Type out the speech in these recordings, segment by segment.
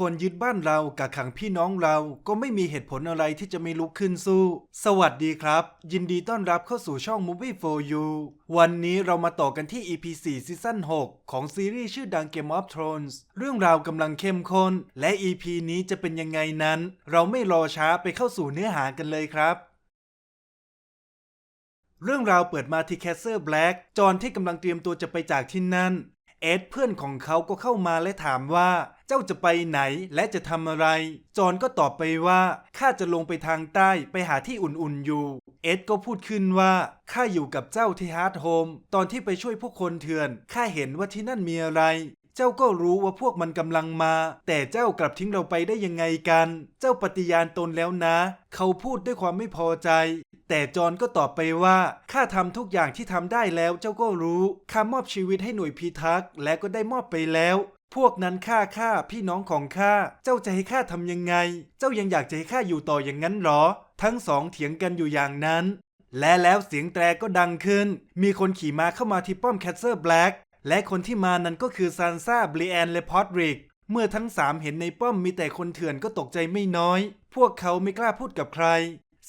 คนยึดบ้านเรากักขังพี่น้องเราก็ไม่มีเหตุผลอะไรที่จะไม่ลุกขึ้นสู้ สวัสดีครับ ยินดีต้อนรับเข้าสู่ช่อง Movie for You วันนี้เรามาต่อกันที่ EP 4ซีซั่น6 ของซีรีส์ชื่อดัง Game of Thrones เรื่องราวกำลังเข้มข้น และ EP นี้จะเป็นยังไงนั้น เราไม่รอช้าไปเข้าสู่เนื้อหากันเลยครับเรื่องราวเปิดมาที่แคสเซอร์แบล็กจอห์นที่กำลังเตรียมตัวจะไปจากที่นั่น เอ็ดเพื่อนของเขาก็เข้ามาและถามว่า เจ้าจะไปไหนและจะทำอะไร จอห์นก็ตอบไปว่าข้าจะลงไปทางใต้ไปหาที่อุ่นๆอยู่ เอ็ดก็พูดขึ้นว่าข้าอยู่กับเจ้าที่ฮาร์ดโฮมตอนที่ไปช่วยพวกคนเถื่อนข้าเห็นว่าที่นั่นมีอะไร เจ้าก็รู้ว่าพวกมันกำลังมา แต่เจ้ากลับทิ้งเราไปได้ยังไงกัน เจ้าปฏิญาณตนแล้วนะ เขาพูดด้วยความไม่พอใจ แต่จอห์นก็ตอบไปว่าข้าทำทุกอย่างที่ทำได้แล้วเจ้าก็รู้ข้ามอบชีวิตให้หน่วยพิทักษ์และก็ได้มอบไปแล้วพวกนั้นฆ่าข้าพี่น้องของข้า เจ้าจะให้ข้าทำยังไง เจ้ายังอยากจะให้ข้าอยู่ต่ออย่างนั้นหรอ ทั้งสองเถียงกันอยู่อย่างนั้น และแล้วเสียงแตรก็ดังขึ้น มีคนขี่ม้าเข้ามาที่ป้อมแคสเซอร์แบล็ก และคนที่มานั้นก็คือซานซ่าบลีแอนและพอดริก เมื่อทั้งสามเห็นในป้อมมีแต่คนเถื่อนก็ตกใจไม่น้อย พวกเขาไม่กล้าพูดกับใคร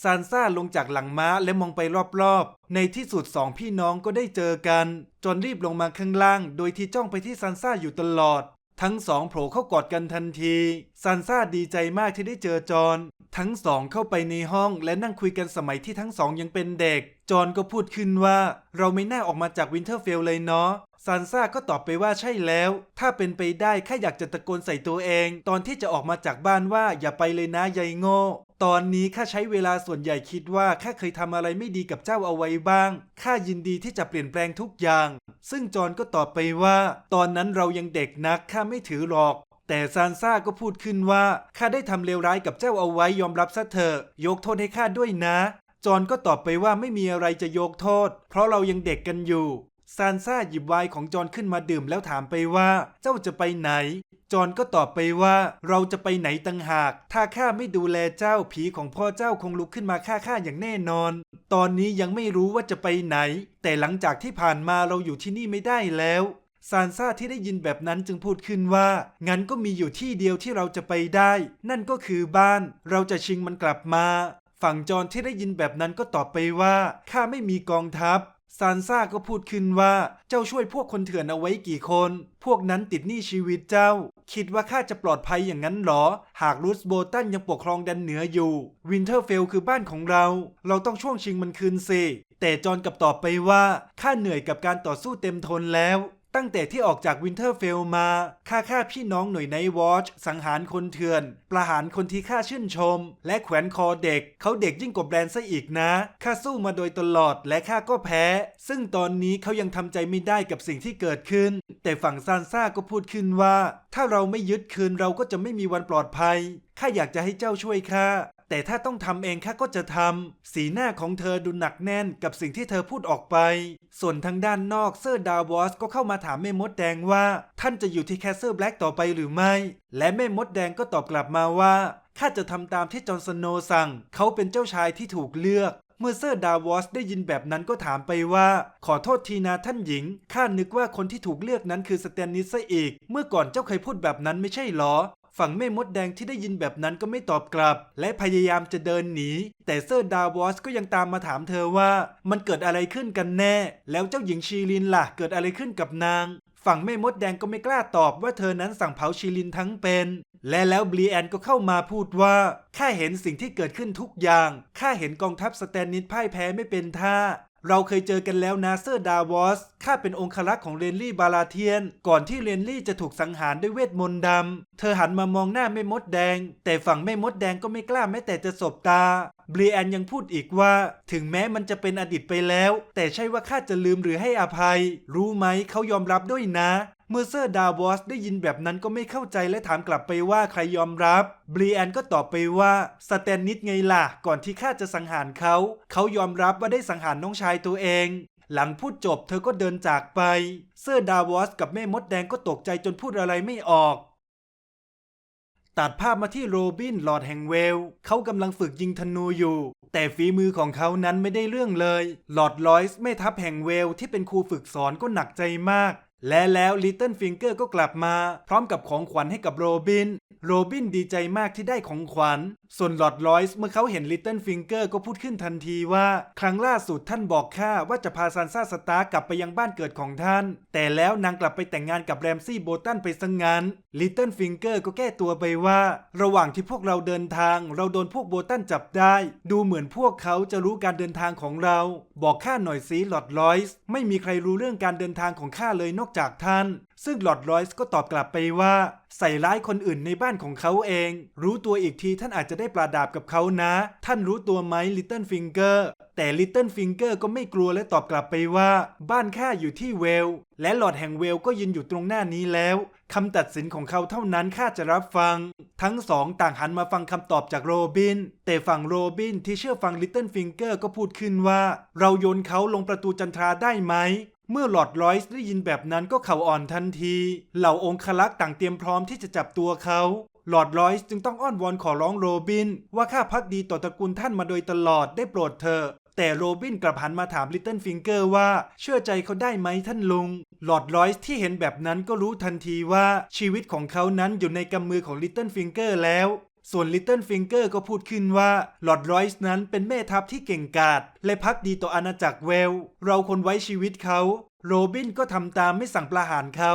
ซานซ่าลงจากหลังม้าและมองไปรอบๆ ในที่สุดสองพี่น้องก็ได้เจอกัน จนรีบลงมาข้างล่าง โดยที่จ้องไปที่ซานซ่าอยู่ตลอด ทั้งสองโผล่เข้ากอดกันทันที ซานซ่าดีใจมากที่ได้เจอจอห์นทั้งสองเข้าไปในห้องและนั่งคุยกันสมัยที่ทั้งสองยังเป็นเด็ก จอห์นก็พูดขึ้นว่า เราไม่น่าออกมาจากวินเทอร์เฟลเลยเนาะ ซานซ่าก็ตอบไปว่าใช่แล้ว ถ้าเป็นไปได้ข้าอยากจะตะโกนใส่ตัวเอง ตอนที่จะออกมาจากบ้านว่าอย่าไปเลยนะยายโง่ตอนนี้ข้าใช้เวลาส่วนใหญ่คิดว่าข้าเคยทำอะไรไม่ดีกับเจ้าเอาไว้บ้างข้ายินดีที่จะเปลี่ยนแปลงทุกอย่าง ซึ่งจอนก็ตอบไปว่า ตอนนั้นเรายังเด็กนักข้าไม่ถือหรอกแต่ซานซ่าก็พูดขึ้นว่าข้าได้ทำเลวร้ายกับเจ้าเอาไว้ยอมรับซะเถอะยกโทษให้ข้าด้วยนะ จอนก็ตอบไปว่าไม่มีอะไรจะยกโทษ เพราะเรายังเด็กกันอยู่ ซานซ่าหยิบไวน์ของจอห์นขึ้นมาดื่มแล้วถามไปว่า เจ้าจะไปไหน จอห์นก็ตอบไปว่าเราจะไปไหนตังหาก ถ้าข้าไม่ดูแลเจ้าผีของพ่อเจ้าคงลุกขึ้นมาฆ่าข้าอย่างแน่นอน ตอนนี้ยังไม่รู้ว่าจะไปไหน แต่หลังจากที่ผ่านมาเราอยู่ที่นี่ไม่ได้แล้วซานซ่าที่ได้ยินแบบนั้นจึงพูดขึ้นว่า งั้นก็มีอยู่ที่เดียวที่เราจะไปได้ นั่นก็คือบ้าน เราจะชิงมันกลับมา ฝั่งจอห์นที่ได้ยินแบบนั้นก็ตอบไปว่าข้าไม่มีกองทัพ ซานซ่าก็พูดขึ้นว่าเจ้าช่วยพวกคนเถื่อนเอาไว้กี่คน พวกนั้นติดหนี้ชีวิตเจ้า คิดว่าข้าจะปลอดภัยอย่างนั้นหรอ หากรูสโบตันยังปกครองแดนเหนืออยู่ วินเทอร์เฟลคือบ้านของเรา เราต้องช่วงชิงมันคืนสิแต่จอห์นกลับตอบไปว่าข้าเหนื่อยกับการต่อสู้เต็มทนแล้ว ตั้งแต่ที่ออกจากวินเทอร์เฟลมาข้าฆ่าพี่น้องหน่วยไนท์วอชสังหารคนเถื่อน ประหารคนที่ข้าชื่นชม และแขวนคอเด็ก เขาเด็กยิ่งกว่าแบรนด์ซะอีกนะข้าสู้มาโดยตลอดและข้าก็แพ้ ซึ่งตอนนี้เขายังทำใจไม่ได้กับสิ่งที่เกิดขึ้น แต่ฝั่งซานซ่าก็พูดขึ้นว่า ถ้าเราไม่ยึดคืนเราก็จะไม่มีวันปลอดภัยข้าอยากจะให้เจ้าช่วยข้า แต่ถ้าต้องทำเองข้าก็จะทำ สีหน้าของเธอดูหนักแน่นกับสิ่งที่เธอพูดออกไป ส่วนทางด้านนอกเซอร์ดาวอสก็เข้ามาถามแม่มดแดงว่า ท่านจะอยู่ที่แคสเซิลแบล็กต่อไปหรือไม่ และแม่มดแดงก็ตอบกลับมาว่าข้าจะทำตามที่จอห์นสโนสั่ง เขาเป็นเจ้าชายที่ถูกเลือกเมื่อเซอร์ดาวอสได้ยินแบบนั้นก็ถามไปว่า ขอโทษทีนะท่านหญิง ข้านึกว่าคนที่ถูกเลือกนั้นคือสแตนนิสซะอีก เมื่อก่อนเจ้าเคยพูดแบบนั้นไม่ใช่หรอ ฝั่งแม่มดแดงที่ได้ยินแบบนั้นก็ไม่ตอบกลับ และพยายามจะเดินหนี แต่เซอร์ดาวอสก็ยังตามมาถามเธอว่า มันเกิดอะไรขึ้นกันแน่ แล้วเจ้าหญิงชีลินล่ะ เกิดอะไรขึ้นกับนาง ฝั่งแม่มดแดงก็ไม่กล้าตอบว่าเธอนั้นสั่งเผาชีลินทั้งเป็น และแล้วบลีแอนก็เข้ามาพูดว่าข้าเห็นสิ่งที่เกิดขึ้นทุกอย่างข้าเห็นกองทัพสแตนนิสพ่ายแพ้ไม่เป็นท่า เราเคยเจอกันแล้วนาเซอร์ดาวอสข้าเป็นองครักษ์ของเรนลี่บาลาเทียน ก่อนที่เรนลี่จะถูกสังหารด้วยเวทมนต์ดำ เธอหันมามองหน้าแม่มดแดง แต่ฝั่งแม่มดแดงก็ไม่กล้าแม้แต่จะสบตาบรีแอนยังพูดอีกว่า ถึงแม้มันจะเป็นอดีตไปแล้ว แต่ใช่ว่าข้าจะลืมหรือให้อภัย รู้ไหมเขายอมรับด้วยนะ เมื่อเซอร์ดาวอสได้ยินแบบนั้นก็ไม่เข้าใจและถามกลับไปว่าใครยอมรับบรีแอนก็ตอบไปว่าสแตนนิดไงล่ะ ก่อนที่ข้าจะสังหารเขา เขายอมรับว่าได้สังหารน้องชายตัวเอง หลังพูดจบเธอก็เดินจากไป เซอร์ดาวอสกับแม่มดแดงก็ตกใจจนพูดอะไรไม่ออกตัดภาพมาที่โรบินหลอดแห่งเวล เขากำลังฝึกยิงธนูอยู่ แต่ฝีมือของเขานั้นไม่ได้เรื่องเลย หลอดลอยส์แม่ทัพแห่งเวลที่เป็นครูฝึกสอนก็หนักใจมาก และแล้วลิตเติ้ลฟิงเกอร์ก็กลับมา พร้อมกับของขวัญให้กับโรบิน โรบินดีใจมากที่ได้ของขวัญ ส่วนหลอดลอยส์เมื่อเขาเห็นลิตเติ้ลฟิงเกอร์ก็พูดขึ้นทันทีว่า ครั้งล่าสุดท่านบอกข้าว่าจะพาซานซ่าสตาร์กลับไปยังบ้านเกิดของท่าน แต่แล้วนางกลับไปแต่งงานกับแรมซี่โบตันไปซะงงั้นลิตเติ้ลฟิงเกอร์ก็แก้ตัวไปว่า ระหว่างที่พวกเราเดินทาง เราโดนพวกโบตันจับได้ ดูเหมือนพวกเขาจะรู้การเดินทางของเรา บอกข้าหน่อยสิหลอดลอยส์ไม่มีใครรู้เรื่องการเดินทางของข้าเลยนอกจากท่าน ซึ่งลอดลอยส์ก็ตอบกลับไปว่า ใส่ร้ายคนอื่นในบ้านของเขาเอง รู้ตัวอีกทีท่านอาจจะได้ปลาดาบกับเขานะ ท่านรู้ตัวไหมลิตเติ้ลฟิงเกอร์แต่ลิตเติ้ลฟิงเกอร์ก็ไม่กลัวและตอบกลับไปว่า บ้านข้าอยู่ที่เวล และหลอดแห่งเวลก็ยืนอยู่ตรงหน้านี้แล้วคำตัดสินของเขาเท่านั้นข้าจะรับฟัง ทั้งสองต่างหันมาฟังคำตอบจากโรบิน แต่ฝั่งโรบินที่เชื่อฟังลิตเติ้ลฟิงเกอร์ก็พูดขึ้นว่า เราโยนเขาลงประตูจันทราได้ไหม เมื่อหลอดลอยส์ได้ยินแบบนั้นก็เข่าอ่อนทันที เหล่าองคลักษ์ต่างเตรียมพร้อมที่จะจับตัวเขาหลอดลอยส์จึงต้องอ้อนวอนขอร้องโรบิน ว่าข้าพักดีต่อตระกูลท่านมาโดยตลอดได้โปรดเถอะแต่โรบินกลับหันมาถามลิตเติ้ลฟิงเกอร์ว่าเชื่อใจเขาได้ไหมท่านลุง หลอดลอยส์ที่เห็นแบบนั้นก็รู้ทันทีว่าชีวิตของเขานั้นอยู่ในกำมือของลิตเติ้ลฟิงเกอร์แล้ว ส่วนลิตเติ้ลฟิงเกอร์ก็พูดขึ้นว่าลอดรอยส์นั้นเป็นแม่ทัพที่เก่งกาจและพักดีต่ออาณาจักรเวล เราคนไว้ชีวิตเขา โรบินก็ทำตามไม่สั่งประหารเขา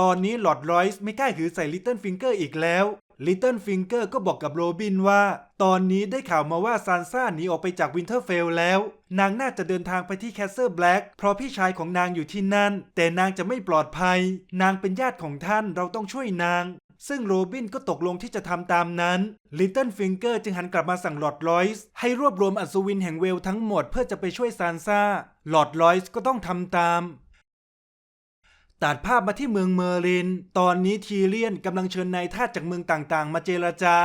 ตอนนี้ลอดรอยส์ไม่กล้าหือใส่ลิตเติ้ลฟิงเกอร์อีกแล้วลิตเติ้ลฟิงเกอร์ก็บอกกับโรบินว่า ตอนนี้ได้ข่าวมาว่าซานซ่าหนีออกไปจากวินเทอร์เฟลแล้ว นางน่าจะเดินทางไปที่แคสเซิลแบล็กเพราะพี่ชายของนางอยู่ที่นั่น แต่นางจะไม่ปลอดภัย นางเป็นญาติของท่านเราต้องช่วยนาง ซึ่งโรบินก็ตกลงที่จะทำตามนั้นลิตเติ้ลฟิงเกอร์จึงหันกลับมาสั่งหลอดลอยส์ให้รวบรวมอัศวินแห่งเวลทั้งหมดเพื่อจะไปช่วยซานซ่าหลอดลอยส์ก็ต้องทำตามตัดภาพมาที่เมืองเมอร์ลิน ตอนนี้ทีเลียนกำลังเชิญนายทาสจากเมืองต่างๆ มาเจรจา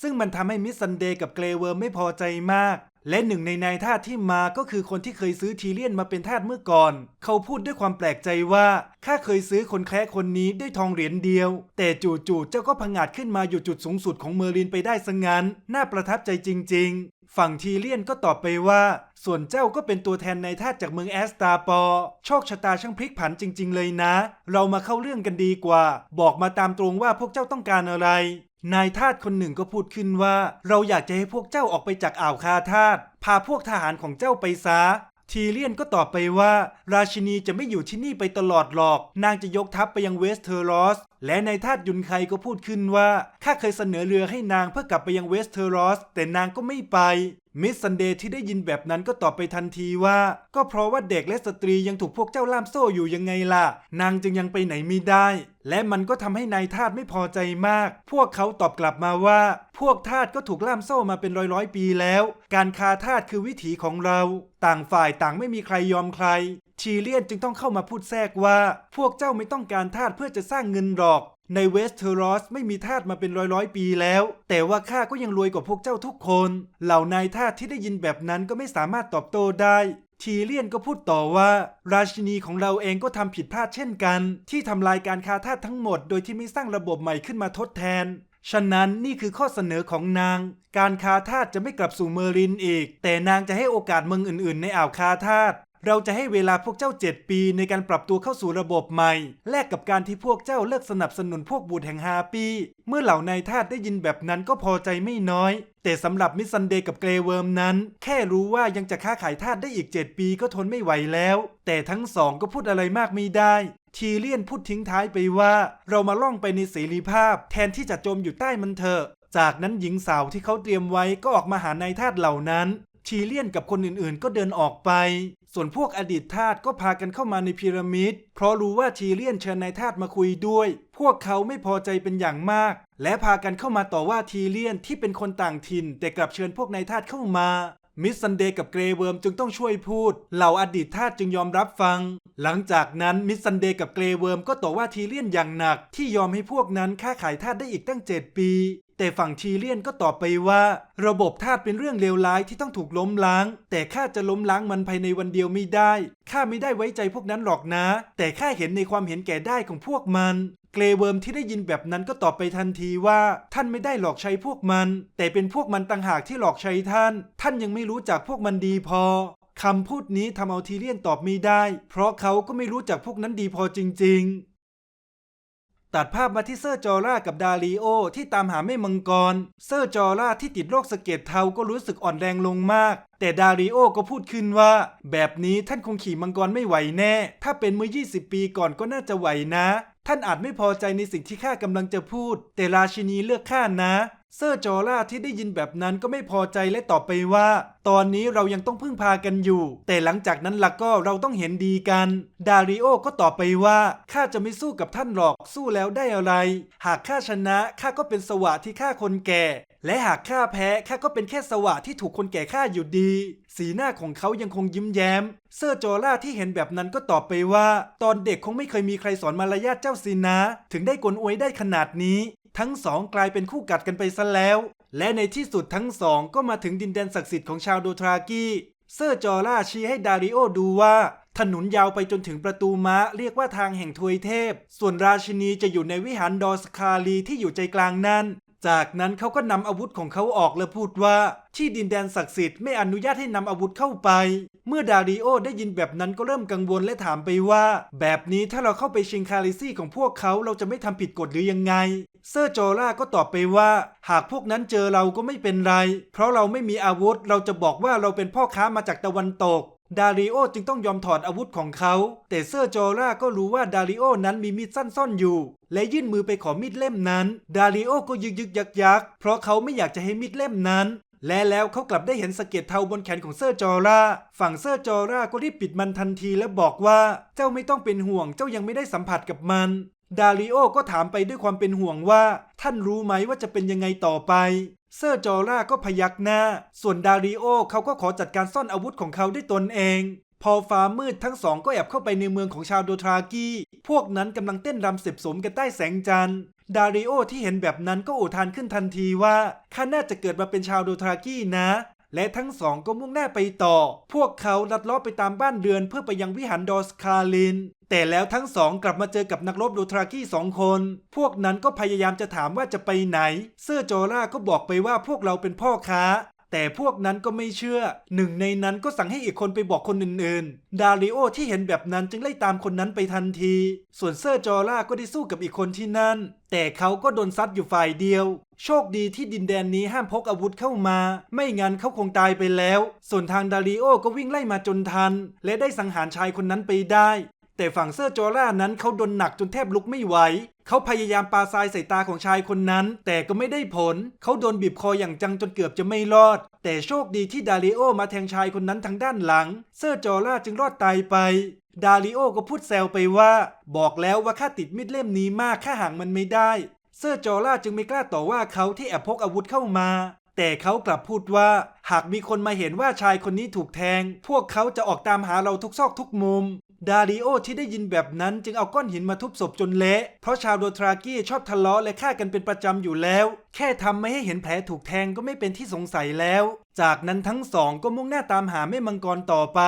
ซึ่งมันทำให้มิสซันเดย์กับเกรเวอร์ไม่พอใจมาก และหนึ่งในนายทาสที่มาก็คือคนที่เคยซื้อทีเลียนมาเป็นทาสเมื่อก่อน เขาพูดด้วยความแปลกใจว่าข้าเคยซื้อคนแคร์คนนี้ด้วยทองเหรียญเดียว แต่จู่ๆเจ้าก็พังอาจขึ้นมาอยู่จุดสูงสุดของเมอร์ลินไปได้ซะงั้น น่าประทับใจจริง ๆ ฝั่งทีเลียนก็ตอบไปว่า ส่วนเจ้าก็เป็นตัวแทนนายทาสจากเมืองแอสตาปอร์โชคชะตาช่างพลิกผันจริง ๆ เลยนะ เรามาเข้าเรื่องกันดีกว่า บอกมาตามตรงว่าพวกเจ้าต้องการอะไร นายทาสคนหนึ่งก็พูดขึ้นว่า เราอยากจะให้พวกเจ้าออกไปจากอ่าวคาทาสพาพวกทหารของเจ้าไปซะ ทีเลียนก็ตอบไปว่า ราชินีจะไม่อยู่ที่นี่ไปตลอดหรอก นางจะยกทัพไปยังเวสเทอรอส และนายทาสยุนไคก็พูดขึ้นว่า ข้าเคยเสนอเรือให้นางเพื่อกลับไปยังเวสเทอรอส แต่นางก็ไม่ไป มิสซันเดย์ที่ได้ยินแบบนั้นก็ตอบไปทันทีว่า ก็เพราะว่าเด็กและสตรียังถูกพวกเจ้าล่ามโซ่อยู่ยังไงล่ะ นางจึงยังไปไหนไม่ได้ และมันก็ทำให้นายทาสไม่พอใจมาก พวกเขาตอบกลับมาว่า วกทาสก็ถูกล่ามโซ่มาเป็นร้อยร้อยปีแล้ว การคาทาสคือวิถีของเรา ต่างฝ่ายต่างไม่มีใครยอมใครทีเลียนจึงต้องเข้ามาพูดแทรกว่า พวกเจ้าไม่ต้องการทาสเพื่อจะสร้างเงินหรอก ในเวสเทอรอสไม่มีทาสมาเป็นร้อยร้อยปีแล้ว แต่ว่าข้าก็ยังรวยกว่าพวกเจ้าทุกคน เหล่านายทาสที่ได้ยินแบบนั้นก็ไม่สามารถตอบโต้ได้ทีเลียนก็พูดต่อว่า ราชินีของเราเองก็ทำผิดพลาดเช่นกัน ที่ทำลายการคาทาสทั้งหมด โดยที่ไม่สร้างระบบใหม่ขึ้นมาทดแทน ฉะนั้นนี่คือข้อเสนอของนาง การคาทาสจะไม่กลับสู่เมอร์ลินอีก แต่นางจะให้โอกาสเมืองอื่นๆ ในอ่าวคาทาสเราจะให้เวลาพวกเจ้า 7 ปีในการปรับตัวเข้าสู่ระบบใหม่ แลกกับการที่พวกเจ้าเลิกสนับสนุนพวกบูตแห่งฮาปี เมื่อเหล่านายทาสได้ยินแบบนั้นก็พอใจไม่น้อย แต่สำหรับมิสซันเดย์กับเกรเวิร์มนั้น แค่รู้ว่ายังจะค้าขายทาสได้อีก 7 ปีก็ทนไม่ไหวแล้ว แต่ทั้งสองก็พูดอะไรมากไม่ได้ ทีเลียนพูดทิ้งท้ายไปว่าเรามาล่องไปในเสรีภาพ แทนที่จะจมอยู่ใต้มันเถอะ จากนั้นหญิงสาวที่เขาเตรียมไว้ก็ออกมาหานายทาสเหล่านั้น ทีเลียนกับคนอื่นๆ ก็เดินออกไป ส่วนพวกอดีตทาสก็พากันเข้ามาในพีระมิด เพราะรู้ว่าทีเลียนเชิญนายทาสมาคุยด้วย พวกเขาไม่พอใจเป็นอย่างมาก และพากันเข้ามาต่อว่าทีเลียนที่เป็นคนต่างถิ่น แต่กลับเชิญพวกนายทาสเข้ามา มิสซันเดย์กับเกรเวิร์มจึงต้องช่วยพูด เหล่าอดีตทาสจึงยอมรับฟัง หลังจากนั้นมิสซันเดย์กับเกรเวิร์มก็ต่อว่าทีเลียนอย่างหนักที่ยอมให้พวกนั้นค้าขายทาสได้อีกตั้ง 7 ปี แต่ฝั่งทีเลียนก็ตอบไปว่า ระบบทาสเป็นเรื่องเลวร้ายที่ต้องถูกล้มล้าง แต่ข้าจะล้มล้างมันภายในวันเดียวไม่ได้ข้าไม่ได้ไว้ใจพวกนั้นหรอกนะ แต่ข้าเห็นในความเห็นแก่ได้ของพวกมันเกรเวิร์มที่ได้ยินแบบนั้นก็ตอบไปทันทีว่า ท่านไม่ได้หลอกใช้พวกมัน แต่เป็นพวกมันต่างหากที่หลอกใช้ท่าน ท่านยังไม่รู้จักพวกมันดีพอคำพูดนี้ทำเอาทีเลียนตอบไม่ได้ เพราะเขาก็ไม่รู้จักพวกนั้นดีพอจริง ๆ ตัดภาพมาที่เซอร์จอร่ากับดาริโอที่ตามหาแม่มังกร เซอร์จอร่าที่ติดโรคสะเก็ดเทาก็รู้สึกอ่อนแรงลงมาก แต่ดาริโอก็พูดขึ้นว่า แบบนี้ท่านคงขี่มังกรไม่ไหวแน่ ถ้าเป็นเมื่อ 20 ปีก่อนก็น่าจะไหวนะ ท่านอาจไม่พอใจในสิ่งที่ข้ากำลังจะพูด แต่ราชินีเลือกข้านะ เซอร์จอร่าที่ได้ยินแบบนั้นก็ไม่พอใจและตอบไปว่า ตอนนี้เรายังต้องพึ่งพากันอยู่ แต่หลังจากนั้นล่ะก็เราต้องเห็นดีกัน ดาริโอก็ตอบไปว่าข้าจะไม่สู้กับท่านหรอกสู้แล้วได้อะไร หากข้าชนะข้าก็เป็นสวะที่ฆ่าคนแก่ และหากข้าแพ้ข้าก็เป็นแค่สวะที่ถูกคนแก่ฆ่าอยู่ดี สีหน้าของเขายังคงยิ้มแย้ม เซอร์จอร่าที่เห็นแบบนั้นก็ตอบไปว่า ตอนเด็กคงไม่เคยมีใครสอนมารยาทเจ้าสินะ ถึงได้กลอวยได้ขนาดนี้ ทั้งสองกลายเป็นคู่กัดกันไปซะแล้ว และในที่สุดทั้งสองก็มาถึงดินแดนศักดิ์สิทธิ์ของชาวโดทรากีเซอร์จอร่าชี้ให้ดาริโอดูว่าถนนยาวไปจนถึงประตูม้าเรียกว่าทางแห่งทวยเทพ ส่วนราชินีจะอยู่ในวิหารดอสคาลีที่อยู่ใจกลางนั่น จากนั้นเขาก็นำอาวุธของเขาออกและพูดว่า ที่ดินแดนศักดิ์สิทธิ์ไม่อนุญาตให้นำอาวุธเข้าไป เมื่อดาริโอได้ยินแบบนั้นก็เริ่มกังวลและถามไปว่า แบบนี้ถ้าเราเข้าไปชิงคาลิซี่ของพวกเขาเราจะไม่ทำผิดกฎหรือยังไง เซอร์โจล่าก็ตอบไปว่า หากพวกนั้นเจอเราก็ไม่เป็นไร เพราะเราไม่มีอาวุธเราจะบอกว่าเราเป็นพ่อค้ามาจากตะวันตก ดาริโอจึงต้องยอมถอดอาวุธของเขา แต่เซอร์โจล่าก็รู้ว่าดาริโอนั้นมีมีดสั้นซ่อนอยู่ และยื่นมือไปขอมีดเล่มนั้น ดาริโอก็ยึกยึกยักยักเพราะเขาไม่อยากจะให้มีดเล่มนั้น และแล้วเขากลับได้เห็นสะเก็ดเทาบนแขนของเซอร์จอร่า ฝั่งเซอร์จอร่าก็รีบปิดมันทันทีและบอกว่า เจ้าไม่ต้องเป็นห่วง เจ้ายังไม่ได้สัมผัสกับมัน ดาริโอก็ถามไปด้วยความเป็นห่วงว่า ท่านรู้ไหมว่าจะเป็นยังไงต่อไป เซอร์จอร่าก็พยักหน้า ส่วนดาริโอเขาก็ขอจัดการซ่อนอาวุธของเขาด้วยตนเอง พอฟ้ามืดทั้งสองก็แอบเข้าไปในเมืองของชาวโดทรากีพวกนั้นกำลังเต้นรำเสพสมกันใต้แสงจันทร์ ดาริโอที่เห็นแบบนั้นก็อุทานขึ้นทันทีว่าข้าน่าจะเกิดมาเป็นชาวโดทรากีนะ และทั้งสองก็มุ่งหน้าไปต่อ พวกเขาลัดเลาะไปตามบ้านเรือนเพื่อไปยังวิหารดอสคาลิน แต่แล้วทั้งสองกลับมาเจอกับนักรบดูทรากีสองคน พวกนั้นก็พยายามจะถามว่าจะไปไหนเสื้อจอร่าก็บอกไปว่าพวกเราเป็นพ่อค้า แต่พวกนั้นก็ไม่เชื่อ หนึ่งในนั้นก็สั่งให้อีกคนไปบอกคนอื่นๆ ดาริโอที่เห็นแบบนั้นจึงไล่ตามคนนั้นไปทันที ส่วนเซอร์จอร่าก็ได้สู้กับอีกคนที่นั่น แต่เขาก็โดนซัดอยู่ฝ่ายเดียว โชคดีที่ดินแดนนี้ห้ามพกอาวุธเข้ามา ไม่งั้นเขาคงตายไปแล้ว ส่วนทางดาริโอก็วิ่งไล่มาจนทัน และได้สังหารชายคนนั้นไปได้ แต่ฝั่งเซอร์จอร่านั้นเขาโดนหนักจนแทบลุกไม่ไหว เขาพยายามปาทรายใส่ตาของชายคนนั้น แต่ก็ไม่ได้ผล เขาโดนบีบคออย่างจังจนเกือบจะไม่รอด แต่โชคดีที่ดาริโอมาแทงชายคนนั้นทางด้านหลัง เซอร์จอร่าจึงรอดตายไป ดาริโอก็พูดแซวไปว่า บอกแล้วว่าข้าติดมิดเล่มนี้มากข้าห่างมันไม่ได้ เซอร์จอร่าจึงไม่กล้าต่อว่าเขาที่แอบพกอาวุธเข้ามาแต่เขากลับพูดว่า หากมีคนมาเห็นว่าชายคนนี้ถูกแทง พวกเขาจะออกตามหาเราทุกซอกทุกมุม ดาริโอที่ได้ยินแบบนั้นจึงเอาก้อนหินมาทุบศพจนเละ เพราะชาวโดทรากี้ชอบทะเลาะและฆ่ากันเป็นประจำอยู่แล้ว แค่ทำไม่ให้เห็นแผลถูกแทงก็ไม่เป็นที่สงสัยแล้ว จากนั้นทั้งสองก็มุ่งหน้าตามหาแม่มังกรต่อไป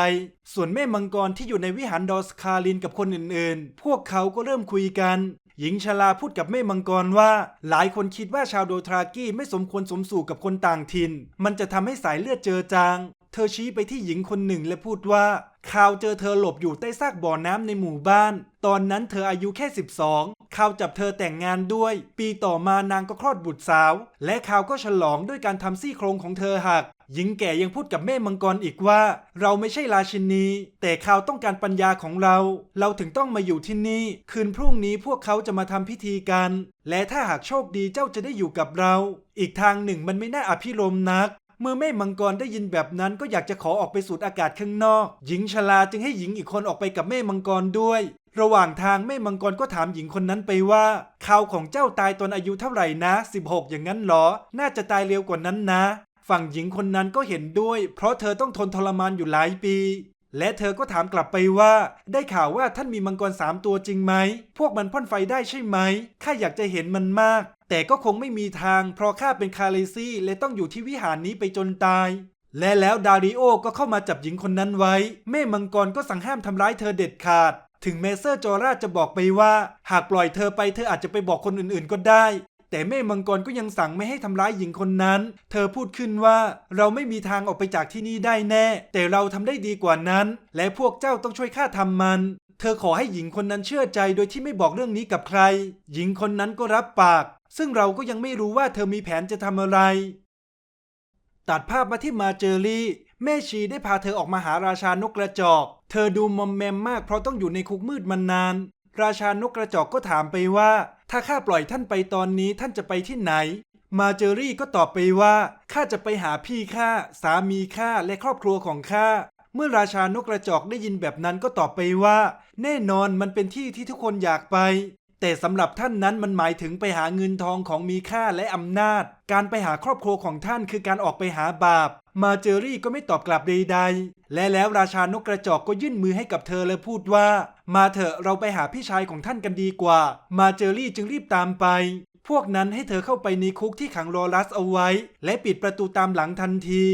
ส่วนแม่มังกรที่อยู่ในวิหารดอสคาลินกับคนอื่นๆ พวกเขาก็เริ่มคุยกัน หญิงชราพูดกับแม่มังกรว่า หลายคนคิดว่าชาวโดทรากี้ไม่สมควรสมสู่กับคนต่างถิ่น มันจะทำให้สายเลือดเจอจาง เธอชี้ไปที่หญิงคนหนึ่งและพูดว่าข่าวเจอเธอหลบอยู่ใต้ซากบ่อน้ำในหมู่บ้าน ตอนนั้นเธออายุแค่ 12ข่าวจับเธอแต่งงานด้วย ปีต่อมานางก็คลอดบุตรสาว และข่าวก็ฉลองด้วยการทำซี่โครงของเธอหัก หญิงแก่ยังพูดกับแม่มังกรอีกว่า เราไม่ใช่ราชินี แต่ข่าวต้องการปัญญาของเรา เราถึงต้องมาอยู่ที่นี่ คืนพรุ่งนี้พวกเขาจะมาทำพิธีกัน และถ้าหากโชคดีเจ้าจะได้อยู่กับเรา อีกทางหนึ่งมันไม่น่าอภิรมนัก เมื่อแม่มังกรได้ยินแบบนั้นก็อยากจะขอออกไปสูดอากาศข้างนอก หญิงชราจึงให้หญิงอีกคนออกไปกับแม่มังกรด้วย ระหว่างทางแม่มังกรก็ถามหญิงคนนั้นไปว่าข่าวของเจ้าตายตอนอายุเท่าไหร่นะ 16 อย่างนั้นเหรอ น่าจะตายเร็วกว่านั้นนะ ฝั่งหญิงคนนั้นก็เห็นด้วย เพราะเธอต้องทนทรมานอยู่หลายปี และเธอก็ถามกลับไปว่า ได้ข่าวว่าท่านมีมังกรสามตัวจริงไหม พวกมันพ่นไฟได้ใช่ไหมข้าอยากจะเห็นมันมาก แต่ก็คงไม่มีทางเพราะข้าเป็นคาเลซี่และต้องอยู่ที่วิหารนี้ไปจนตาย และแล้วดาริโอก็เข้ามาจับหญิงคนนั้นไว้ แม่มังกรก็สั่งห้ามทำร้ายเธอเด็ดขาด ถึงเมเซอร์จอราจะบอกไปว่า หากปล่อยเธอไปเธออาจจะไปบอกคนอื่นๆก็ได้ แต่แม่มังกรก็ยังสั่งไม่ให้ทำร้ายหญิงคนนั้น เธอพูดขึ้นว่าเราไม่มีทางออกไปจากที่นี่ได้แน่ แต่เราทำได้ดีกว่านั้น และพวกเจ้าต้องช่วยข้าทำมันเธอขอให้หญิงคนนั้นเชื่อใจโดยที่ไม่บอกเรื่องนี้กับใคร หญิงคนนั้นก็รับปาก ซึ่งเราก็ยังไม่รู้ว่าเธอมีแผนจะทำอะไร ตัดภาพมาที่มาเจอรี่ แม่ชีได้พาเธอออกมาหาราชานกกระจอก เธอดูมอมแมมมากเพราะต้องอยู่ในคุกมืดมานาน ราชานกกระจอกก็ถามไปว่า ถ้าข้าปล่อยท่านไปตอนนี้ท่านจะไปที่ไหน มาเจอรี่ก็ตอบไปว่าข้าจะไปหาพี่ข้าสามีข้าและครอบครัวของข้าเมื่อราชานกกระจอกได้ยินแบบนั้นก็ตอบไปว่า แน่นอนมันเป็นที่ที่ทุกคนอยากไป แต่สำหรับท่านนั้นมันหมายถึงไปหาเงินทองของมีค่าและอำนาจ การไปหาครอบครัวของท่านคือการออกไปหาบาป มาเจอรี่ก็ไม่ตอบกลับใดๆ และแล้วราชานกกระจอกก็ยื่นมือให้กับเธอและพูดว่า มาเถอะเราไปหาพี่ชายของท่านกันดีกว่า มาเจอรี่จึงรีบตามไป พวกนั้นให้เธอเข้าไปในคุกที่ขังลอรัสเอาไว้ และปิดประตูตามหลังทันที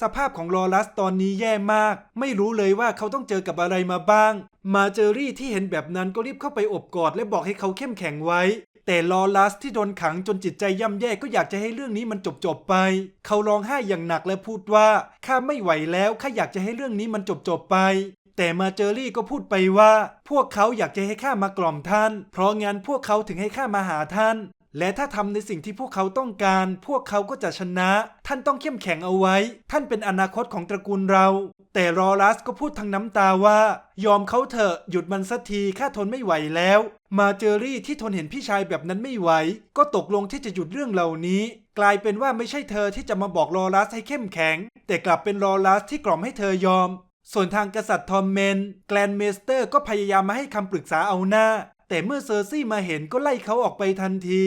สภาพของลอรัสตอนนี้แย่มาก ไม่รู้เลยว่าเขาต้องเจอกับอะไรมาบ้าง มาเจอรี่ที่เห็นแบบนั้นก็รีบเข้าไปอบกอดและบอกให้เขาเข้มแข็งไว้ แต่ลอรัสที่โดนขังจนจิตใจย่ำแย่ก็อยากจะให้เรื่องนี้มันจบๆไป เขาร้องไห้อย่างหนักและพูดว่าข้าไม่ไหวแล้วข้าอยากจะให้เรื่องนี้มันจบๆไปแต่มาเจอรี่ก็พูดไปว่า พวกเขาอยากจะให้ข้ามากล่อมท่าน เพราะงั้นพวกเขาถึงให้ข้ามาหาท่าน และถ้าทำในสิ่งที่พวกเขาต้องการ พวกเขาก็จะชนะ ท่านต้องเข้มแข็งเอาไว้ ท่านเป็นอนาคตของตระกูลเรา แต่รอรัสก็พูดทั้งน้ำตาว่า ยอมเขาเถอะหยุดมันสักทีข้าทนไม่ไหวแล้ว มาเจอรี่ที่ทนเห็นพี่ชายแบบนั้นไม่ไหว ก็ตกลงที่จะหยุดเรื่องเหล่านี้ กลายเป็นว่าไม่ใช่เธอที่จะมาบอกลอรัสให้เข้มแข็ง แต่กลับเป็นลอรัสที่กล่อมให้เธอยอมส่วนทางกษัตริย์ทอมเมน แกลนเมสเตอร์ก็พยายามมาให้คำปรึกษาเอาหน้า แต่เมื่อเซอร์ซี่มาเห็นก็ไล่เขาออกไปทันที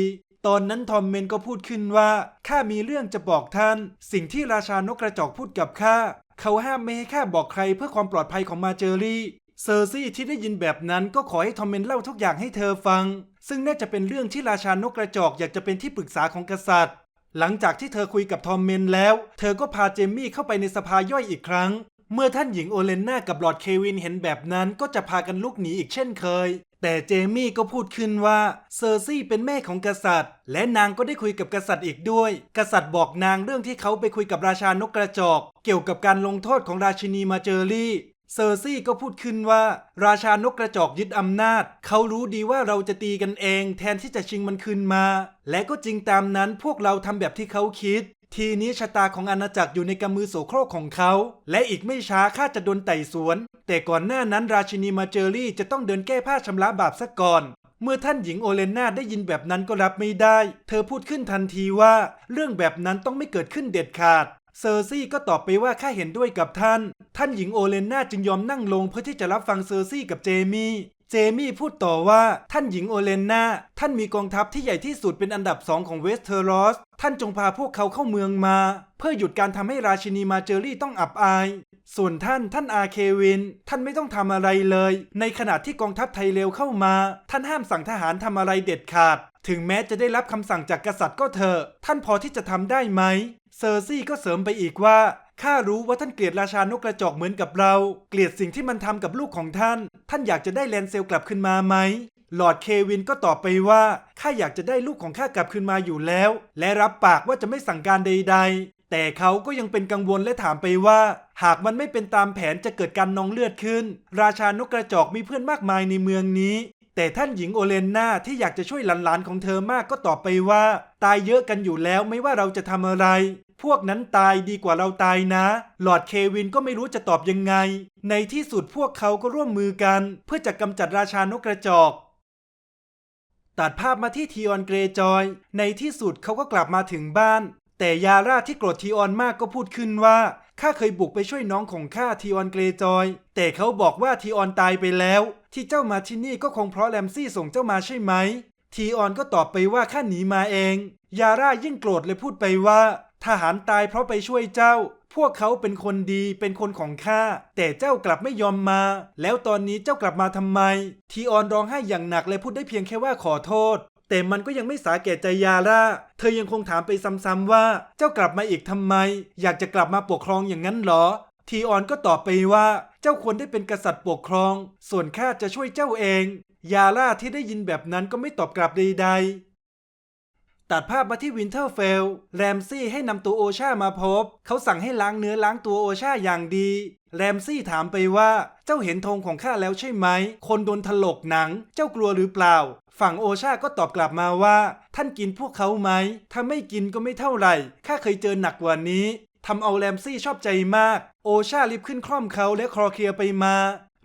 ตอนนั้นทอมเมนก็พูดขึ้นว่าข้ามีเรื่องจะบอกท่าน สิ่งที่ราชานกกระจอกพูดกับข้าเขาห้ามไม่ให้ข้าบอกใครเพื่อความปลอดภัยของมาเจอรี่เซอร์ซี่ที่ได้ยินแบบนั้นก็ขอให้ทอมเมนเล่าทุกอย่างให้เธอฟัง ซึ่งน่าจะเป็นเรื่องที่ราชานกกระจอกอยากจะเป็นที่ปรึกษาของกษัตริย์ หลังจากที่เธอคุยกับทอมเมนแล้ว เธอก็พาเจมี่เข้าไปในสภาย่อยอีกครั้ง เมื่อท่านหญิงโอเลนนากับลอร์ดเควินเห็นแบบนั้นก็จะพากันลุกหนีอีกเช่นเคย แต่เจมี่ก็พูดขึ้นว่าเซอร์ซี่เป็นแม่ของกษัตริย์ และนางก็ได้คุยกับกษัตริย์อีกด้วย กษัตริย์บอกนางเรื่องที่เขาไปคุยกับราชานกกระจอก เกี่ยวกับการลงโทษของราชินีมาเจอรี่เซอร์ซี่ก็พูดขึ้นว่า ราชานกกระจอกยึดอำนาจ เขารู้ดีว่าเราจะตีกันเอง แทนที่จะชิงมันคืนมา และก็จริงตามนั้นพวกเราทำแบบที่เขาคิด ทีนี้ชะตาของอาณาจักรอยู่ในกำมือโสโครกของเขา และอีกไม่ช้าข้าจะโดนไต่สวน แต่ก่อนหน้านั้นราชินีมาเจอรี่จะต้องเดินแก้ผ้าชำระบาปซะก่อน เมื่อท่านหญิงโอเลนนาได้ยินแบบนั้นก็รับไม่ได้ เธอพูดขึ้นทันทีว่า เรื่องแบบนั้นต้องไม่เกิดขึ้นเด็ดขาด เซอร์ซี่ก็ตอบไปว่าข้าเห็นด้วยกับท่าน ท่านหญิงโอเลนนาจึงยอมนั่งลงเพื่อที่จะรับฟังเซอร์ซี่กับเจมี่ เจมี่พูดต่อว่าท่านหญิงโอเลนนาท่านมีกองทัพที่ใหญ่ที่สุดเป็นอันดับสองของเวสเทอรอส ท่านจงพาพวกเขาเข้าเมืองมา เพื่อหยุดการทำให้ราชินีมาเจอรี่ต้องอับอาย ส่วนท่านท่านอาเควิน ท่านไม่ต้องทำอะไรเลย ในขณะที่กองทัพไทยเร็วเข้ามา ท่านห้ามสั่งทหารทำอะไรเด็ดขาด ถึงแม้จะได้รับคำสั่งจากกษัตริย์ก็เถอะท่านพอที่จะทำได้ไหมเซอร์ซี่ก็เสริมไปอีกว่า ข้ารู้ว่าท่านเกลียดราชานกกระจอกเหมือนกับเรา เกลียดสิ่งที่มันทำกับลูกของท่าน ท่านอยากจะได้แลนเซลกลับขึ้นมาไหม หลอร์ดเควินก็ตอบไปว่าข้าอยากจะได้ลูกของข้ากลับคืนมาอยู่แล้ว และรับปากว่าจะไม่สั่งการใด ๆ แต่เขาก็ยังเป็นกังวลและถามไปว่า หากมันไม่เป็นตามแผนจะเกิดการนองเลือดขึ้น ราชานกกระจอกมีเพื่อนมากมายในเมืองนี้แต่ท่านหญิงโอเลนนาที่อยากจะช่วยหลานๆของเธอมากก็ตอบไปว่า ตายเยอะกันอยู่แล้วไม่ว่าเราจะทำอะไร พวกนั้นตายดีกว่าเราตายนะ หลอดเควินก็ไม่รู้จะตอบยังไง ในที่สุดพวกเขาก็ร่วมมือกัน เพื่อจะกำจัดราชานกกระจอก ตัดภาพมาที่ทีออนเกรจอย ในที่สุดเขาก็กลับมาถึงบ้าน แต่ยาร่าที่โกรธทีออนมากก็พูดขึ้นว่าข้าเคยบุกไปช่วยน้องของข้าทีออนเกรจอย แต่เขาบอกว่าทีออนตายไปแล้ว ที่เจ้ามาที่นี่ก็คงเพราะแรมซี่ส่งเจ้ามาใช่ไหมทีออนก็ตอบไปว่าข้าหนีมาเอง ยาร่ายิ่งโกรธเลยพูดไปว่า ทหารตายเพราะไปช่วยเจ้า พวกเขาเป็นคนดีเป็นคนของข้า แต่เจ้ากลับไม่ยอมมา แล้วตอนนี้เจ้ากลับมาทำไม ทีออนร้องไห้อย่างหนักเลยพูดได้เพียงแค่ว่าขอโทษ แต่มันก็ยังไม่สาแก่ใจยาร่า เธอยังคงถามไปซ้ำๆว่า เจ้ากลับมาอีกทำไม อยากจะกลับมาปกครองอย่างนั้นเหรอ ทีออนก็ตอบไปว่า เจ้าควรได้เป็นกษัตริย์ปกครอง ส่วนข้าจะช่วยเจ้าเอง ยาร่าที่ได้ยินแบบนั้นก็ไม่ตอบกลับใดๆ ตัดภาพมาที่วินเทอร์เฟล แรมซี่ให้นำตัวโอชามาพบ เขาสั่งให้ล้างเนื้อล้างตัวโอชาอย่างดี แรมซี่ถามไปว่า เจ้าเห็นธงของข้าแล้วใช่ไหม คนโดนถลกหนัง เจ้ากลัวหรือเปล่า ฝั่งโอชาก็ตอบกลับมาว่า ท่านกินพวกเขาไหม ถ้าไม่กินก็ไม่เท่าไหร่ ข้าเคยเจอหนักกว่านี้ ทำเอาแรมซี่ชอบใจมาก โอชารีบขึ้นคล่อมเขาและคลอเคลียไปมา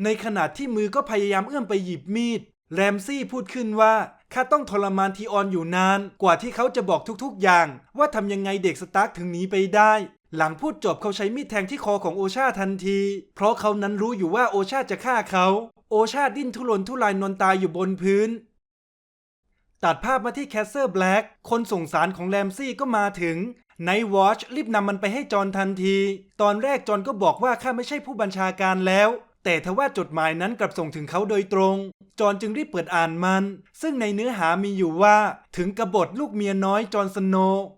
ในขณะที่มือก็พยายามเอื้อมไปหยิบมีด แรมซี่พูดขึ้นว่า ข้าต้องทรมานทีออนอยู่นาน กว่าที่เขาจะบอกทุกๆ อย่าง ว่าทำยังไงเด็กสตาร์กถึงหนีไปได้ หลังพูดจบเขาใช้มีดแทงที่คอของโอชาทันที เพราะเขานั้นรู้อยู่ว่าโอชาจะฆ่าเขา โอชาดิ้นทุรนทุรายนอนตายอยู่บนพื้น ตัดภาพมาที่แคสเซอร์แบล็กคนส่งสารของแรมซี่ก็มาถึงไนท์วอชรีบนำมันไปให้จอห์นทันที ตอนแรกจอห์นก็บอกว่าข้าไม่ใช่ผู้บัญชาการแล้ว แต่ทว่าจดหมายนั้นกลับส่งถึงเขาโดยตรง จอห์นจึงรีบเปิดอ่านมัน ซึ่งในเนื้อหามีอยู่ว่า ถึงกบฏลูกเมียน้อยจอห์นสโน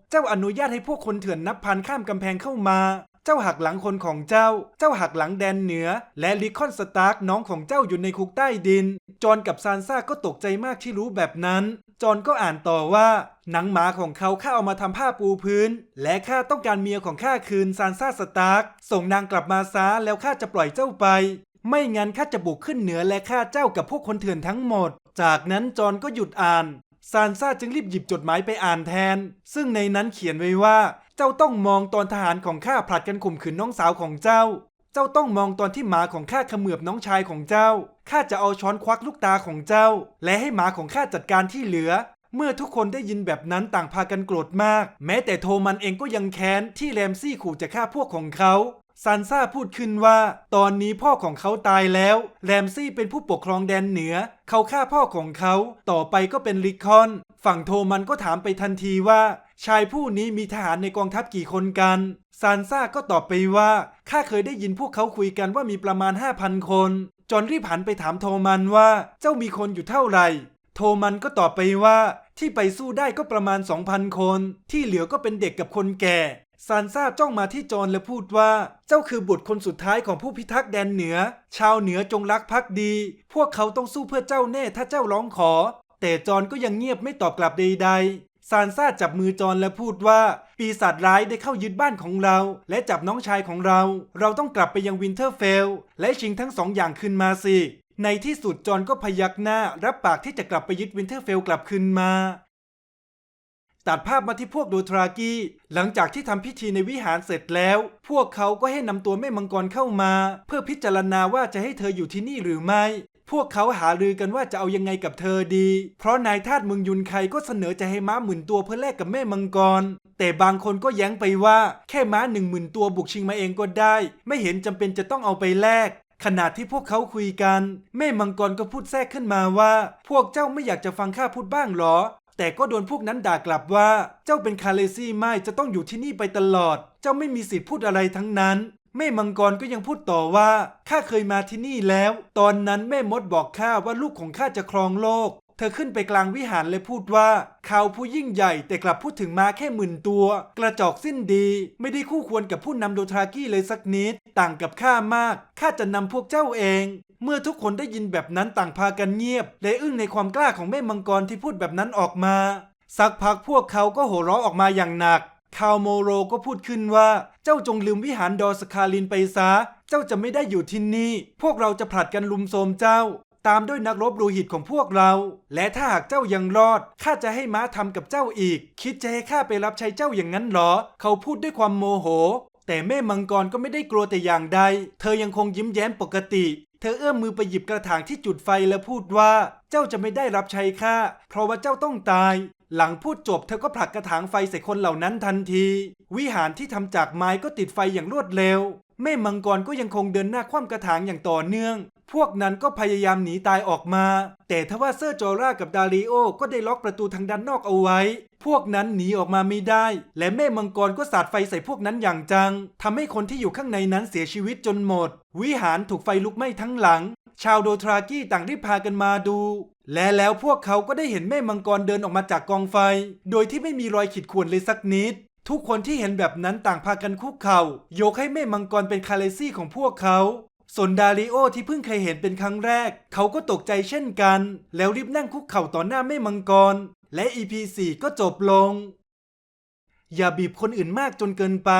เจ้าอนุญาตให้พวกคนเถื่อนนับพันข้ามกำแพงเข้ามา เจ้าหักหลังคนของเจ้า เจ้าหักหลังแดนเหนือ และลิคอนสตาร์กน้องของเจ้าอยู่ในคุกใต้ดิน จอห์นกับซานซ่าก็ตกใจมากที่รู้แบบนั้น จอห์นก็อ่านต่อว่าหนังหมาของเขาข้าเอามาทำผ้าปูพื้น และข้าต้องการเมียของข้าคืนซานซ่าสตาร์กส่งนางกลับมาซาแล้วข้าจะปล่อยเจ้าไป ไม่งั้นข้าจะบุกขึ้นเหนือและฆ่าเจ้ากับพวกคนเถื่อนทั้งหมด จากนั้นจอห์นก็หยุดอ่าน ซานซ่าจึงรีบหยิบจดหมายไปอ่านแทน ซึ่งในนั้นเขียนไว้ว่า เจ้าต้องมองตอนทหารของข้าผลัดกันข่มขืนน้องสาวของเจ้า เจ้าต้องมองตอนที่หมาของข้าเขมือบน้องชายของเจ้า ข้าจะเอาช้อนควักลูกตาของเจ้า และให้หมาของข้าจัดการที่เหลือ เมื่อทุกคนได้ยินแบบนั้นต่างพากันโกรธมาก แม้แต่โทมันเองก็ยังแค้นที่แรมซี่ขู่จะฆ่าพวกของเขา ซันซ่าพูดขึ้นว่า ตอนนี้พ่อของเขาตายแล้ว แรมซี่เป็นผู้ปกครองแดนเหนือ เขาฆ่าพ่อของเขา ต่อไปก็เป็นลิคอน ฝั่งโทมันก็ถามไปทันทีว่า ชายผู้นี้มีทหารในกองทัพกี่คนกันซานซ่าก็ตอบไปว่าข้าเคยได้ยินพวกเขาคุยกันว่ามีประมาณ 5,000 คน จอนรีบหันไปถามโทมันว่าเจ้ามีคนอยู่เท่าไหร่ โทมันก็ตอบไปว่าที่ไปสู้ได้ก็ประมาณ 2,000 คน ที่เหลือก็เป็นเด็กกับคนแก่ ซานซ่าจ้องมาที่จอนและพูดว่า เจ้าคือบุตรคนสุดท้ายของผู้พิทักษ์แดนเหนือ ชาวเหนือจงรักภักดี พวกเขาต้องสู้เพื่อเจ้าแน่ถ้าเจ้าร้องขอ แต่จอนก็ยังเงียบไม่ตอบกลับใด ๆ ซานซ่าจับมือจอนและพูดว่า ปีศาจร้ายได้เข้ายึดบ้านของเรา และจับน้องชายของเรา เราต้องกลับไปยังวินเทอร์เฟล และชิงทั้งสองอย่างคืนมาสิในที่สุดจอนก็พยักหน้ารับปากที่จะกลับไปยึดวินเทอร์เฟลกลับคืนมา ตัดภาพมาที่พวกโดทรากี หลังจากที่ทำพิธีในวิหารเสร็จแล้ว พวกเขาก็ให้นำตัวแม่มังกรเข้ามา เพื่อพิจารณาว่าจะให้เธออยู่ที่นี่หรือไม่ พวกเขาหารือกันว่าจะเอายังไงกับเธอดี เพราะนายทาสเมืองยุนไคก็เสนอจะให้ม้าหมื่นตัวเพื่อแลกกับแม่มังกร แต่บางคนก็แย้งไปว่า แค่ม้าหนึ่งหมื่นตัวบุกชิงมาเองก็ได้ ไม่เห็นจำเป็นจะต้องเอาไปแลกขณะที่พวกเขาคุยกัน แม่มังกรก็พูดแทรกขึ้นมาว่า พวกเจ้าไม่อยากจะฟังข้าพูดบ้างหรอ แต่ก็โดนพวกนั้นด่ากลับว่า เจ้าเป็นคาเลซี่ไม่จะต้องอยู่ที่นี่ไปตลอด เจ้าไม่มีสิทธิ์พูดอะไรทั้งนั้น แม่มังกรก็ยังพูดต่อว่าข้าเคยมาที่นี่แล้ว ตอนนั้นแม่มดบอกข้าว่าลูกของข้าจะครองโลก เธอขึ้นไปกลางวิหารและพูดว่าเขาผู้ยิ่งใหญ่แต่กลับพูดถึงมาแค่หมื่นตัว กระจอกสิ้นดี ไม่ได้คู่ควรกับผู้นำโดทรากี้เลยสักนิด ต่างกับข้ามากข้าจะนำพวกเจ้าเอง เมื่อทุกคนได้ยินแบบนั้นต่างพากันเงียบและอึ้งในความกล้าของแม่มังกรที่พูดแบบนั้นออกมา สักพักพวกเขาก็โห่ร้องออกมาอย่างหนักคาวโมโรก็พูดขึ้นว่า เจ้าจงลืมวิหารดอสคาลินไปซะ เจ้าจะไม่ได้อยู่ที่นี่ พวกเราจะผลัดกันลุมโทมเจ้า ตามด้วยนักรบโลหิตของพวกเรา และถ้าหากเจ้ายังรอดข้าจะให้ม้าทำกับเจ้าอีก คิดจะให้ข้าไปรับใช้เจ้าอย่างนั้นหรอ เขาพูดด้วยความโมโห แต่แม่มังกรก็ไม่ได้กลัวแต่อย่างใด เธอยังคงยิ้มแย้มปกติ เธอเอื้อมมือไปหยิบกระถางที่จุดไฟและพูดว่า เจ้าจะไม่ได้รับใช้ข้าเพราะว่าเจ้าต้องตายหลังพูดจบเธอก็ผลักกระถางไฟใส่คนเหล่านั้นทันที วิหารที่ทำจากไม้ก็ติดไฟอย่างรวดเร็ว แม่มังกรก็ยังคงเดินหน้าคว่ำกระถางอย่างต่อเนื่อง พวกนั้นก็พยายามหนีตายออกมา แต่ทว่าเซอร์จอร่ากับดาริโอก็ได้ล็อกประตูทางด้านนอกเอาไว้ พวกนั้นหนีออกมาไม่ได้ และแม่มังกรก็สาดไฟใส่พวกนั้นอย่างจังทำให้คนที่อยู่ข้างในนั้นเสียชีวิตจนหมด วิหารถูกไฟลุกไหม้ทั้งหลัง ชาวโดทรากี้ต่างรีบพากันมาดู และแล้วพวกเขาก็ได้เห็นแม่มังกรเดินออกมาจากกองไฟ โดยที่ไม่มีรอยขีดข่วนเลยสักนิดทุกคนที่เห็นแบบนั้นต่างพากันคุกเข่า ยกให้แม่มังกรเป็นคาเลซี่ของพวกเขา ส่วนดาริโอที่เพิ่งเคยเห็นเป็นครั้งแรก เขาก็ตกใจเช่นกัน แล้วรีบนั่งคุกเข่าต่อหน้าแม่มังกร และ EP 4 ก็จบลง อย่าบีบคนอื่นมากจนเกินไป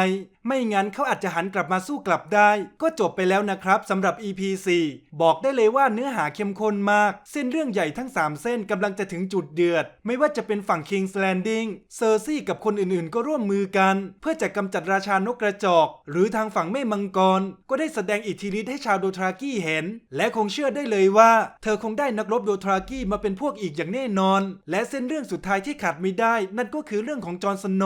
ไม่งั้นเขาอาจจะหันกลับมาสู้กลับได้ ก็จบไปแล้วนะครับสำหรับ EP 4บอกได้เลยว่าเนื้อหาเข้มข้นมาก เส้นเรื่องใหญ่ทั้ง 3 เส้นกำลังจะถึงจุดเดือด ไม่ว่าจะเป็นฝั่ง King's Landing เซอร์ซี่กับคนอื่นๆ ก็ร่วมมือกัน เพื่อจะกำจัดราชานกกระจอก หรือทางฝั่งแม่มังกร ก็ได้แสดงอิทธิฤทธิ์ให้ชาวโดทรากี้เห็น และคงเชื่อได้เลยว่า เธอคงได้นักรบโดทรากี้มาเป็นพวกอีกอย่างแน่นอน และเส้นเรื่องสุดท้ายที่ขาดไม่ได้ นั่นก็คือเรื่องของจอห์นสโน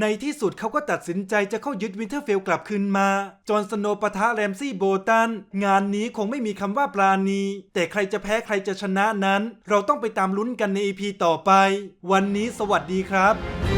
ในที่สุดเขาก็ตัดสินใจจะเข้ายึดวินเทอร์เฟลกลับคืนมา จอห์นสโนปะทะแรมซี่โบตัน งานนี้คงไม่มีคำว่าปราณี แต่ใครจะแพ้ใครจะชนะนั้น เราต้องไปตามลุ้นกันในเอพีต่อไป วันนี้สวัสดีครับ